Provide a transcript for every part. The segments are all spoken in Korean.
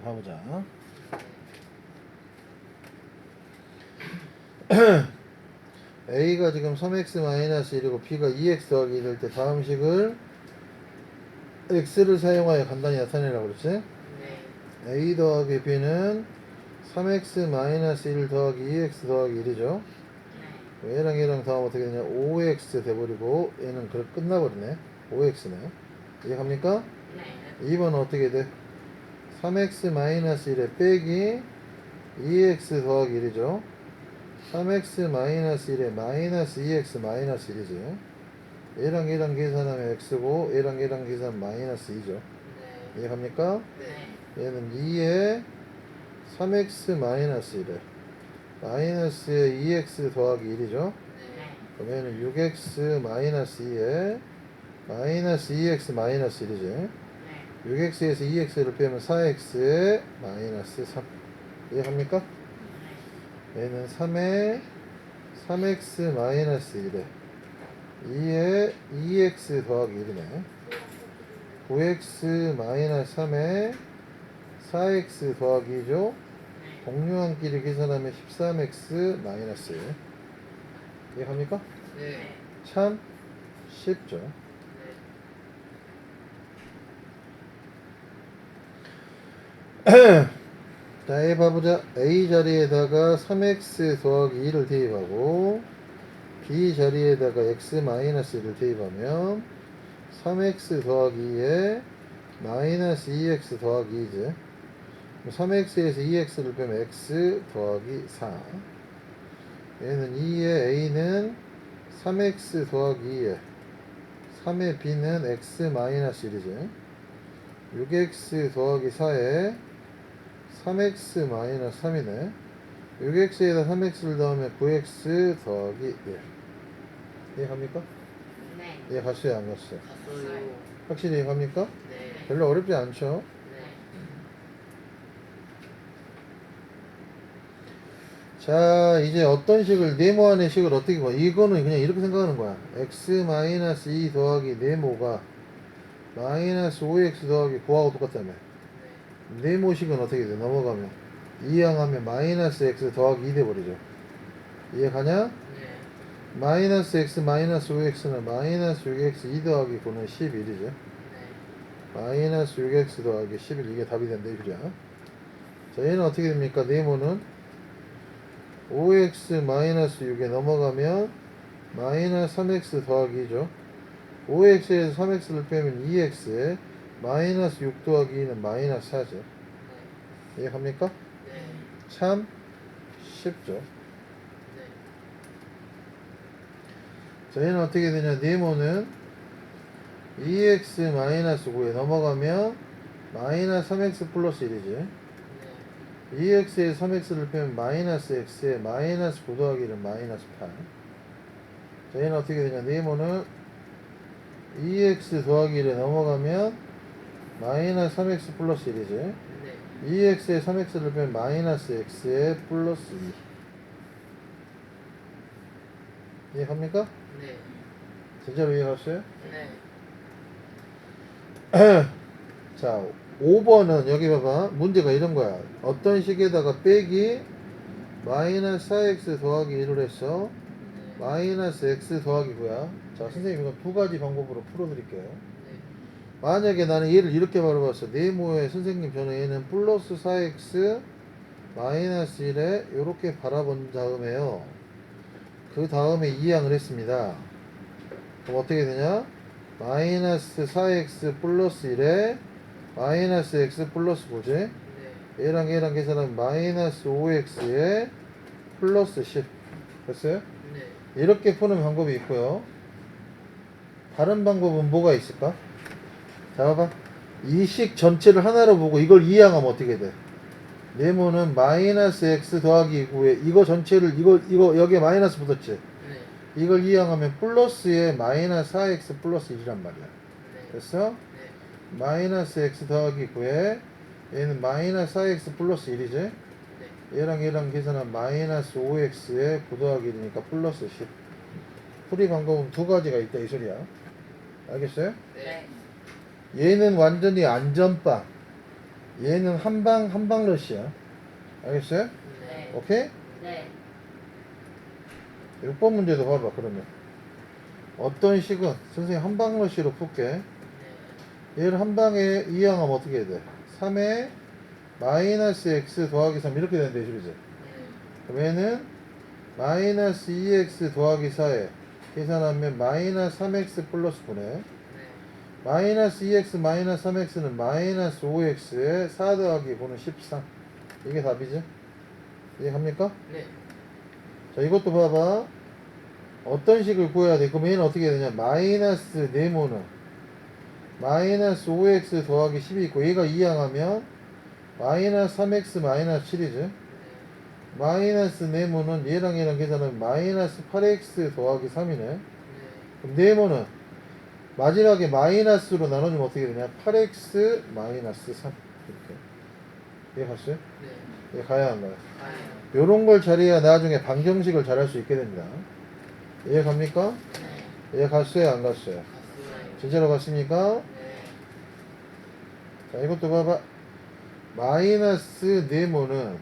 자, 가보자. A가 지금 3x-1이고 B가 2x 더하기 1일 때 다음 식을 x를 사용하여 간단히 나타내라고 그랬지? 네. A 더하기 B는 3x-1 더하기 2x 더하기 1이죠. 네. 얘랑 얘랑 더하면 어떻게 되냐? 5x 돼버리고 얘는 그래 끝나버리네. 5x네. 이해갑니까? 네. 2번은 어떻게 돼? 3x-1에 빼기 2x 더하기 1이죠. 3x-1에 마이너스 2x 마이너스 1이지. 얘랑 얘랑 계산하면 x고 얘랑 얘랑 계산하면 마이너스 2죠. 네. 이해갑니까? 네. 얘는 2에 3x 마이너스 1에 마이너스에 2x 더하기 1이죠. 네. 그럼 얘는 6x 마이너스 2에 마이너스 2x 마이너스 1이지. 네. 6x에서 2x를 빼면 4x에 마이너스 3 이해합니까? 얘는 3에 3x 마이너스 1에 2에 2x 더하기 1이네 9x 마이너스 3에 4x 더하기 2죠 동료한끼리 계산하면 13x 마이너스 1 이해합니까? 네. 참 쉽죠 네. 자, A 봐보자. A 자리에다가 3x 더하기 2를 대입하고 B 자리에다가 x 마이너스 1을 대입하면 3x 더하기 2에 마이너스 2x 더하기 2지. 3x에서 2x를 빼면 x 더하기 4. 얘는 2의 a는 3x 더하기 2에 3의 b는 x 마이너스 1이지. 6x 더하기 4에 3x 마이너스 3이네. 6x에다 3x를 더하면 9x 더하기 1. 이해갑니까? 네. 이해 갔어요, 안 갔어요? 갔어요. 확실히 이해갑니까? 네. 별로 어렵지 않죠? 네. 자, 이제 어떤 식을, 네모 안의 식을 어떻게 봐? 이거는 그냥 이렇게 생각하는 거야. x 마이너스 2 더하기 네모가 마이너스 5x 더하기 9하고 똑같다며. 네모식은 어떻게 돼? 넘어가면. 이항하면 마이너스 x 더하기 2 돼버리죠. 이해가냐? 네. 마이너스 x 마이너스 5x는 마이너스 6x 2 더하기 9는 11이죠. 네. 마이너스 6x 더하기 11 이게 답이 된다 이거야. 자 얘는 어떻게 됩니까? 네모는 5x 마이너스 6에 넘어가면 마이너스 3x 더하기죠. 5x에서 3x를 빼면 2x에 마이너스 6 더하기 2는 마이너스 4죠. 이해갑니까? 네. 참 쉽죠. 네. 자 얘는 어떻게 되냐? 네모는 2x 마이너스 9에 넘어가면 마이너스 3x 플러스 1이지. 네. 2x에 3x를 빼면 마이너스 x에 마이너스 9 더하기는 마이너스 8. 자, 얘는 어떻게 되냐. 네모는 2x 더하기를 넘어가면 마이너스 3x 플러스 1이지. 네. 2x에 3x를 빼면 마이너스 x에 플러스 2. 이해합니까? 네. 진짜로 이해갔어요? 네. 자, 5번은 여기 봐봐. 문제가 이런 거야. 어떤 식에다가 빼기 마이너스 4x 더하기 1을 했어. 네. 마이너스 x 더하기 9야. 자, 선생님 이거 두 가지 방법으로 풀어드릴게요. 네. 만약에 나는 얘를 이렇게 바라봤어. 네모에 선생님 저는 얘는 플러스 4x 마이너스 1에 이렇게 바라본 다음에요. 그 다음에 이항을 했습니다. 그럼 어떻게 되냐? 마이너스 4x 플러스 1에 마이너스 x 플러스 9지? 네. 얘랑 얘랑 계산하면 마이너스 5x에 플러스 10 됐어요? 네. 이렇게 푸는 방법이 있고요. 다른 방법은 뭐가 있을까? 자, 봐봐. 이 식 전체를 하나로 보고 이걸 이항하면 어떻게 돼? 네모는 마이너스 x 더하기 9에 이거 전체를 이거 이거 여기에 마이너스 붙었지? 네. 이걸 이항하면 플러스에 마이너스 4x 플러스 1이란 말이야. 네. 됐어? 네. 마이너스 x 더하기 9에 얘는 마이너스 4x 플러스 1이지? 네. 얘랑 얘랑 계산하면 마이너스 5x에 9 더하기 1이니까 플러스 10 풀이 방법은 두 가지가 있다 이 소리야 알겠어요? 네. 얘는 완전히 안전빵 얘는 한방 한방 러시야. 알겠어요? 네. 오케이? 네. 6번 문제도 봐봐 그러면 어떤 식은 선생님 한방 러시로 풀게 네. 얘를 한 방에 이항하면 어떻게 해야 돼? 3에 마이너스 x 더하기 3 이렇게 되는데 그지? 네. 그럼 얘는 마이너스 2x 더하기 4에 계산하면 마이너스 3x 플러스 9네 네. 마이너스 2x 마이너스 3x는 마이너스 5x에 4 더하기 9는 13 이게 답이지? 이해갑니까? 네. 자 이것도 봐봐 어떤 식을 구해야 돼 그럼 얘는 어떻게 해야 되냐 마이너스 네모는 마이너스 5x 더하기 10이 있고 얘가 이항하면 마이너스 3x 마이너스 7이죠 네. 마이너스 네모는 얘랑 얘랑 계산하면 마이너스 8x 더하기 3이네 네. 그럼 네모는 마지막에 마이너스로 나눠주면 어떻게 되냐 8x 마이너스 3 이렇게 이해 갔어요? 네. 이해 가야 안 가요? 가요. 요런 걸 잘해야 나중에 방정식을 잘할 수 있게 됩니다 이해 갑니까? 네. 이해 갔어요 안 갔어요? 갔어요. 진짜로 갔습니까? 네. 자 이것도 봐봐 마이너스 네모는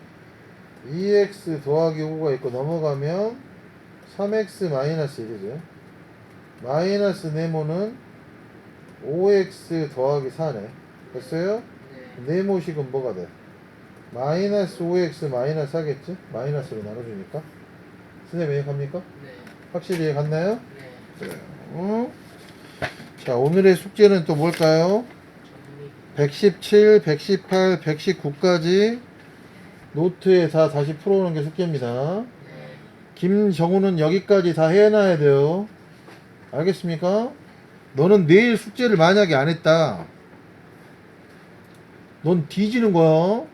2x 더하기 5가 있고 넘어가면 3x 마이너스 1이죠 마이너스 네모는 5x 더하기 4네 됐어요? 네. 네모식은 뭐가 돼? 마이너스 5x 마이너스 하겠지? 마이너스로 나눠주니까 선생님 이해갑니까? 네. 확실히 이해 갔나요? 네. 어? 자 오늘의 숙제는 또 뭘까요? 정리. 117, 118, 119까지 노트에 다 다시 풀어오는 게 숙제입니다. 네. 김정우는 여기까지 다 해놔야 돼요. 알겠습니까? 너는 내일 숙제를 만약에 안 했다. 넌 뒤지는 거야.